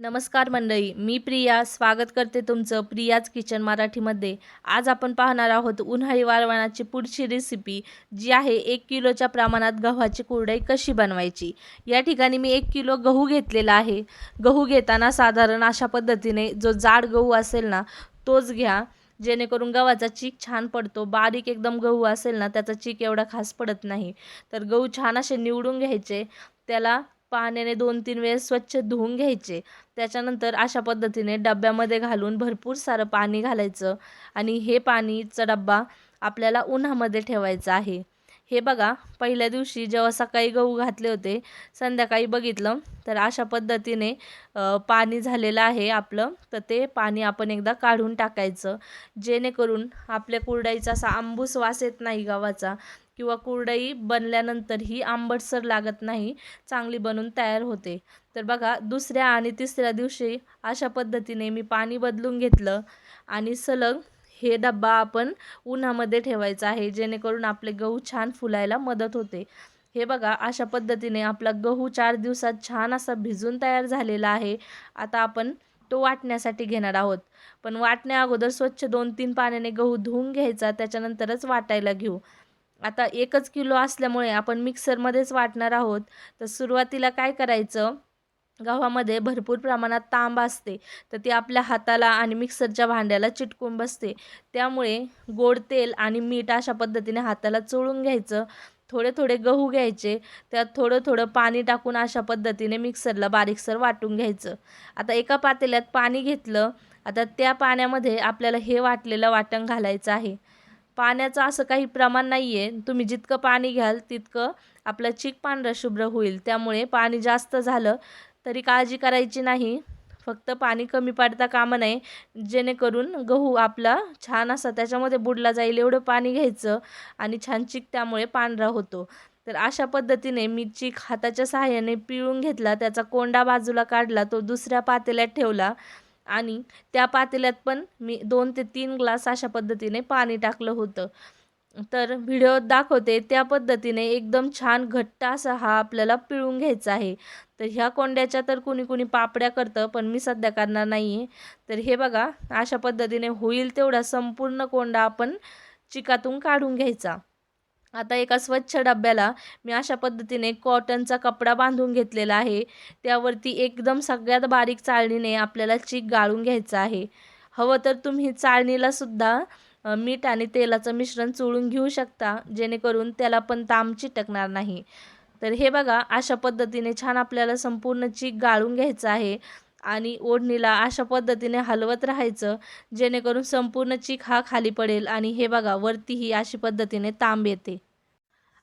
नमस्कार मंडळी मी प्रिया. स्वागत करते तुमचं प्रियाज किचन मराठीमध्ये. आज आपण पाहणार आहोत उन्हाळी वाळवणाची पुढची रेसिपी जी आहे एक किलोच्या प्रमाणात गव्हाची कुरडई कशी बनवायची. या ठिकाणी मी एक किलो गहू घेतलेला आहे. गहू घेताना साधारण अशा पद्धतीने जो जाड गहू असेल ना तोच घ्या. जेणेकरून गव्हाचा चीक छान पडतो. बारीक एकदम गहू असेल ना त्याचा चीक एवढा खास पडत नाही. तर गहू छान असे निवडून घ्यायचे. त्याला पाण्याने दोन तीन वेळेस स्वच्छ धुवून घ्यायचे. त्याच्यानंतर अशा पद्धतीने डब्यामध्ये घालून भरपूर सारं पाणी घालायचं आणि हे पाणीचा डब्बा आपल्याला उन्हामध्ये ठेवायचा आहे. हे बघा पहिल्या दिवशी जेव्हा सकाळी गहू घातले होते संध्याकाळी बघितलं तर अशा पद्धतीने पाणी झालेलं आहे आपलं तर ते पाणी आपण एकदा काढून टाकायचं. जेणेकरून आपल्या कुरडाईचा असा आंबूस वास येत नाही गव्हाचा किंवा कुरडई बनल्यानंतर ही आंबटसर लागत नाही चांगली बनून तयार होते. तर बघा दुसऱ्या आणि तिसऱ्या दिवशी अशा पद्धतीने मी पाणी बदलून घेतलं आणि सलग हे डब्बा आपण उन्हामध्ये ठेवायचा आहे जेणेकरून आपले गहू छान फुलायला मदत होते. हे बघा अशा पद्धतीने आपला गहू चार दिवसात छान असा भिजून तयार झालेला आहे. आता आपण तो वाटण्यासाठी घेणार आहोत. पण वाटण्या अगोदर स्वच्छ दोन तीन पाण्याने गहू धुवून घ्यायचा त्याच्यानंतरच वाटायला घेऊ. आता एकच किलो असल्यामुळे आपण मिक्सरमध्येच वाटणार आहोत. तर सुरुवातीला काय करायचं? गव्हामध्ये भरपूर प्रमाणात तांब असते. तर ती आपल्या हाताला आणि मिक्सरच्या भांड्याला चिटकून बसते. त्यामुळे गोड तेल आणि मीठ अशा पद्धतीने हाताला चोळून घ्यायचं. थोडे थोडे गहू घ्यायचे. त्यात थोडं थोडं पाणी टाकून अशा पद्धतीने मिक्सरला बारीकसर वाटून घ्यायचं. आता एका पातेल्यात पाणी घेतलं. आता त्या पाण्यामध्ये आपल्याला हे वाटलेलं वाटण घालायचं आहे. पाण्याचं असं काही प्रमाण नाही आहे तुम्ही जितकं पाणी घ्याल तितकं आपलं चीक पांढरं शुभ्र होईल. त्यामुळे पाणी जास्त झालं तरी काळजी करायची नाही. फक्त पाणी कमी पडता कामा नये. जेणेकरून गहू आपला छान असा त्याच्यामध्ये बुडला जाईल एवढं पाणी घ्यायचं आणि छान चीक त्यामुळे पांढरा होतो. तर अशा पद्धतीने मी चीक हाताच्या सहाय्याने पिळून घेतला त्याचा कोंडा बाजूला काढला तो दुसऱ्या पातेल्यात ठेवला. आणि त्या पातेल्यात पण मी दोन ते तीन ग्लास अशा पद्धतीने पाणी टाकलं होतं. तर व्हिडिओत दाखवते त्या पद्धतीने एकदम छान घट्ट असा हा आपल्याला पिळून घ्यायचा आहे. तर ह्या कोंड्याच्या तर कुणी कुणी पापड्या करतं पण मी सध्या करणार नाही आहे तर हे बघा अशा पद्धतीने होईल तेवढा संपूर्ण कोंडा आपण चिकातून काढून घ्यायचा. आता एका स्वच्छ डब्याला मी अशा पद्धतीने कॉटनचा कपडा बांधून घेतलेला आहे. त्यावरती एकदम सगळ्यात बारीक चाळणीने आपल्याला चीक गाळून घ्यायचं आहे. हवं तर तुम्ही चाळणीला सुद्धा मीठ आणि तेलाचं मिश्रण चोळून घेऊ शकता जेणेकरून त्याला पण ताम चिटकणार नाही. तर हे बघा अशा पद्धतीने छान आपल्याला संपूर्ण चीक गाळून घ्यायचं आहे. आणि ओढणीला अशा पद्धतीने हलवत राहायचं जेणेकरून संपूर्ण चीक हा खाली पडेल आणि हे बघा वरतीही अशी पद्धतीने तांब येते.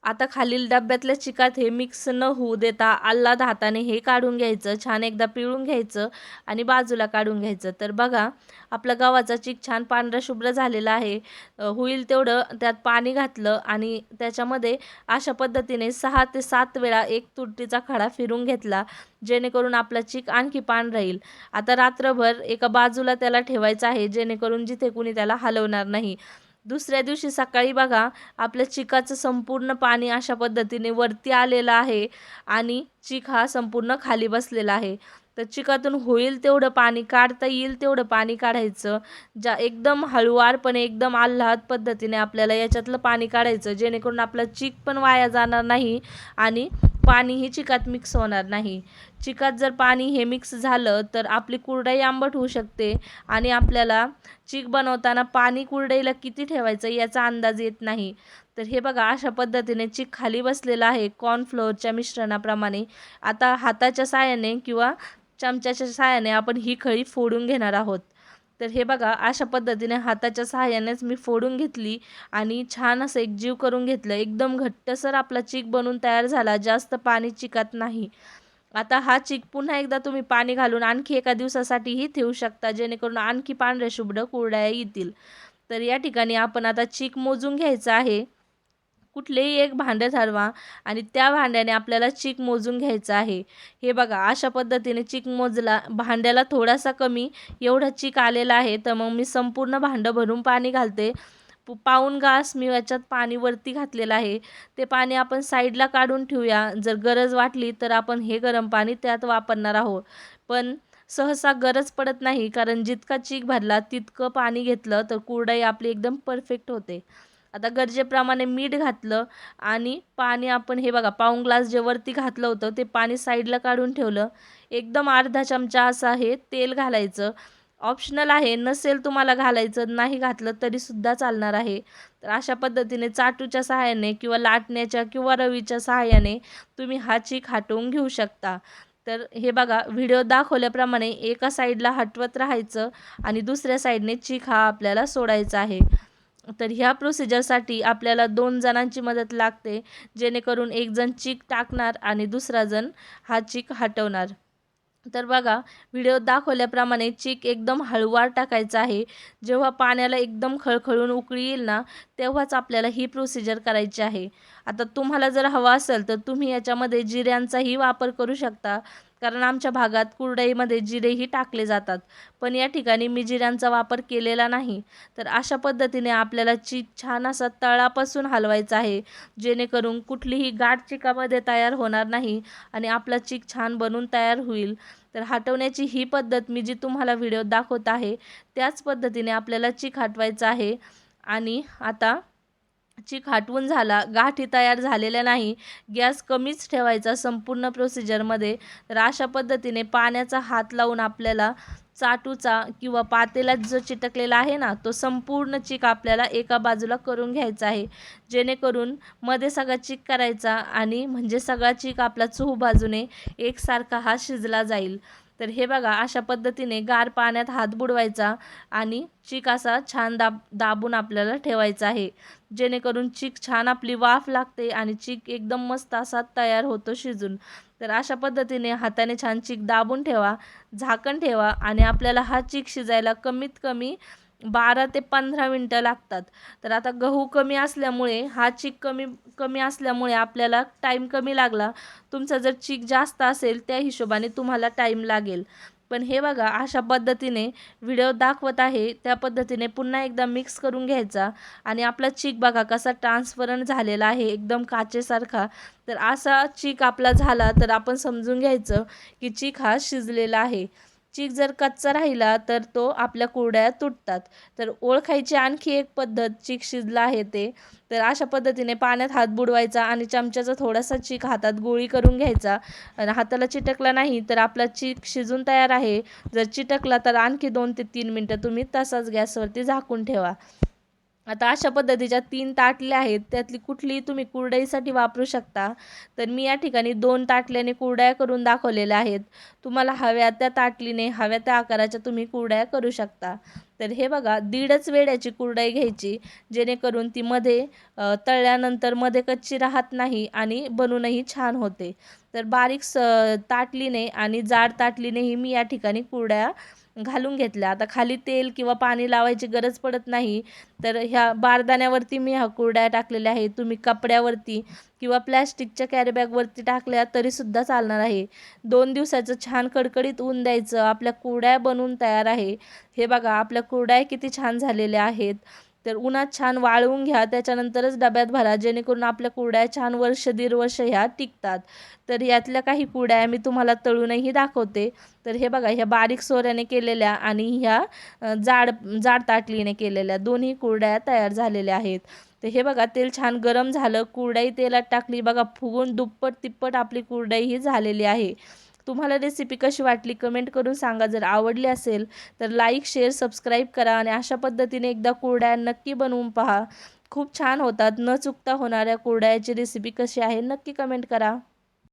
आता खालील डब्यातल्या चिकात हे मिक्स न होऊ देता आल्लाद हाताने हे काढून घ्यायचं छान एकदा पिळून घ्यायचं आणि बाजूला काढून घ्यायचं. तर बघा आपला गव्हाचा चिक छान पांढरा शुभ्र झालेला आहे. होईल तेवढं त्यात पाणी घातलं आणि त्याच्यामध्ये अशा पद्धतीने सहा ते सात वेळा एक तुरटीचा खडा फिरून घेतला जेणेकरून आपला चिक आणखी पान राहील. आता रात्रभर एका बाजूला त्याला ठेवायचं आहे जेणेकरून जिथे कुणी त्याला हलवणार नाही. दुसऱ्या दिवशी सकाळी बघा आपल्या चिकाचं संपूर्ण पाणी अशा पद्धतीने वरती आलेलं आहे आणि चिक हा संपूर्ण खाली बसलेला आहे. तर चिकातून होईल तेवढं पाणी काढता येईल तेवढं पाणी काढायचं. ज्या एकदम हळुवारपणे एकदम आल्हाद पद्धतीने आपल्याला याच्यातलं पाणी काढायचं जेणेकरून आपला चीक पण वाया जाणार नाही आणि पाणीही चिकात मिक्स होणार नाही. चिकात जर पाणी हे मिक्स झालं तर आपली कुरडई आंबट होऊ शकते आणि आपल्याला चिक बनवताना पाणी कुरडईला किती ठेवायचं याचा अंदाज येत नाही. तर हे बघा अशा पद्धतीने चिक खाली बसलेला आहे कॉर्नफ्लोअरच्या मिश्रणाप्रमाणे. आता हाताच्या साहाय्याने किंवा चमच्याच्या साहाय्याने आपण ही खळी फोडून घेणार आहोत. तर हे बघा अशा पद्धतीने हाताच्या सहाय्यानेच मी फोडून घेतली आणि छान असं एक जीव करून घेतलं. एकदम घट्टसर आपला चीक बनून तयार झाला जास्त पाणी चिकत नाही. आता हा चीक पुन्हा एकदा तुम्ही पाणी घालून आणखी एका दिवसासाठीही ठेवू शकता जेणेकरून आणखी पांढरे शुभ्र कुरड्या येतील. तर या ठिकाणी आपण आता चीक मोजून घ्यायचं आहे. कुठलेही एक भांडं ठरवा आणि त्या भांड्याने आपल्याला चीक मोजून घ्यायचं आहे. हे बघा अशा पद्धतीने चीक मोजला भांड्याला थोडासा कमी एवढा चीक आलेला आहे तर मग मी संपूर्ण भांडं भरून पाणी घालते. पाऊन गास मी याच्यात पाणी वरती घातलेलं आहे. ते पाणी आपण साईडला काढून ठेवूया. जर गरज वाटली तर आपण हे गरम पाणी त्यात वापरणार आहोत. पण सहसा गरज पडत नाही कारण जितका चीक भरला तितकं पाणी घेतलं तर कुरडई आपली एकदम परफेक्ट होते. आता गरजेप्रमाणे मीठ घातलं आणि पाणी आपण हे बघा पाऊण ग्लास जे वरती घातलं होतं ते पाणी साईडला काढून ठेवलं. एकदम अर्धा चमचा असं आहे तेल घालायचं. ऑप्शनल आहे नसेल तुम्हाला घालायचं नाही घातलं तरीसुद्धा चालणार आहे. तर अशा पद्धतीने चाटूच्या सहाय्याने किंवा लाटण्याच्या किंवा रवीच्या सहाय्याने तुम्ही हा चीक हटवून घेऊ शकता. तर हे बघा व्हिडिओ दाखवल्याप्रमाणे एका साईडला हटवत राहायचं आणि दुसऱ्या साईडने चीक हा आपल्याला सोडायचा आहे. तर ह्या प्रोसिजरसाठी आपल्याला दोन जणांची मदत लागते जेणेकरून एक जण चीक टाकणार आणि दुसरा जण हा चीक हटवणार. तर बघा व्हिडिओ दाखवल्याप्रमाणे चीक एकदम हळूवार टाकायचा आहे. जेव्हा पाण्याला एकदम खळखळून उकळी येईल ना तेव्हाच आपल्याला ही प्रोसिजर करायची आहे. आता तुम्हाला जर हवा असेल तर तुम्ही याच्यामध्ये जिऱ्यांचाही वापर करू शकता. कारण आमच्या भागात कुरडईमध्ये जिरेही टाकले जातात. पण या ठिकाणी मी जिऱ्यांचा वापर केलेला नाही. तर अशा पद्धतीने आपल्याला चीक छान असा तळापासून हलवायचा आहे. जेणेकरून कुठलीही गाठ चिकामध्ये तयार होणार नाही आणि आपला चीक छान बनून तयार होईल. तर हटवण्याची ही पद्धत मी जी तुम्हाला व्हिडिओ दाखवत आहे त्याच पद्धतीने आपल्याला चीक हटवायचा आहे. आणि आता ची खाटवून झाला. गाठी तयार झालेल्या नाही. गॅस कमीच ठेवायचा. संपूर्ण प्रोसिजरमध्ये तर अशा पद्धतीने पाण्याचा हात लावून आपल्याला चाटूचा किंवा पातेला जो चिटकलेला आहे ना तो संपूर्ण चिक आपल्याला एका बाजूला करून घ्यायचा आहे. जेणेकरून मध्ये सगळा चिक करायचा आणि म्हणजे सगळा चिक आपला चहू बाजूने एकसारखा हा शिजला जाईल. तर हे बघा अशा पद्धतीने गार पाण्यात हात बुडवायचा आणि चीक असा छान दाब दाबून आपल्याला ठेवायचा आहे. जेणेकरून चीक छान आपली वाफ लागते आणि चीक एकदम मस्त असा तयार होतो शिजून. तर अशा पद्धतीने हाताने छान चीक दाबून ठेवा झाकण ठेवा आणि आपल्याला हा चीक शिजायला कमीत कमी बारा ते पंधरा मिनटं लागतात. तर आता गहू कमी असल्यामुळे हा चीक कमी कमी असल्यामुळे आपल्याला टाईम कमी लागला. तुमचा जर चीक जास्त असेल त्या हिशोबाने तुम्हाला टाईम लागेल. पण हे बघा अशा पद्धतीने व्हिडिओ दाखवत आहे त्या पद्धतीने पुन्हा एकदा मिक्स करून घ्यायचा. आणि आपला चीक बघा कसा ट्रान्सपरंट झालेला आहे एकदम काचेसारखा. तर असा चीक आपला झाला तर आपण समजून घ्यायचं की चीक हा शिजलेला आहे. चीक जर कच्चा राहिला तर तो आपल्या कुरड्या तुटतात. तर ओळखायची आणखी एक पद्धत चीक शिजला आहे ते. तर अशा पद्धतीने पाण्यात हात बुडवायचा आणि चमच्याचा थोडासा चीक हातात गोळी करून घ्यायचा. आणि हाताला चिटकला नाही तर आपला चीक शिजून तयार आहे. जर चिटकला तर आणखी दोन ते तीन मिनटं तुम्ही तसाच गॅसवरती झाकून ठेवा. आता अशा पद्धतीच्या तीन ताटल्या आहेत. त्यातली कुठलीही तुम्ही कुरडईसाठी वापरू शकता. तर मी या ठिकाणी दोन ताटल्याने कुरड्या करून दाखवलेल्या आहेत. तुम्हाला हव्या त्या ताटलीने हव्या त्या आकाराच्या तुम्ही कुरड्या करू शकता. तर हे बघा दीडच वेड्याची कुरडई घ्यायची जेणेकरून ती मध्ये तळल्यानंतरमध्ये कच्ची राहत नाही आणि बनूनही छान होते. तर बारीक स ताटलीने आणि जाड ताटलीनेही मी या ठिकाणी कुरड्या घालून घेतल्या आता खाली तेल किंवा पाणी लावायची गरज पडत नाही. तर ह्या बारदाण्यावरती मी ह्या कुरड्या टाकलेल्या आहे तुम्ही कपड्यावरती किंवा प्लॅस्टिकच्या कॅरीबॅगवरती टाकल्या तरीसुद्धा चालणार आहे. दोन दिवसाचं छान कडकडीत ऊन द्यायचं. आपल्या कुरड्या बनवून तयार आहे. हे बघा आपल्या कुरड्या किती छान झालेल्या आहेत. तर उन्हात छान वाळवून घ्या त्याच्यानंतरच डब्यात भरा जेणेकरून आपल्या कुरड्या छान वर्ष दीड वर्ष ह्या टिकतात. तर यातल्या काही कुरड्या मी तुम्हाला तळूनही दाखवते. तर हे बघा ह्या बारीक सोऱ्याने केलेल्या आणि ह्या जाड जाड ताटलीने केलेल्या दोन्ही कुरड्या तयार झालेल्या आहेत. तर हे बघा तेल छान गरम झालं. कुरडाई तेलात टाकली. बघा फुगून दुप्पट तिप्पट आपली कुरडाई ही झालेली आहे. तुम्हाला रेसिपी कशी वाटली कमेंट करून सांगा. जर आवडली असेल तर लाईक शेअर सबस्क्राईब करा आणि अशा पद्धतीने एकदा कुरड्या नक्की बनवून पहा. खूप छान होतात. न चुकता होणाऱ्या कुरड्याची रेसिपी कशी आहे नक्की कमेंट करा.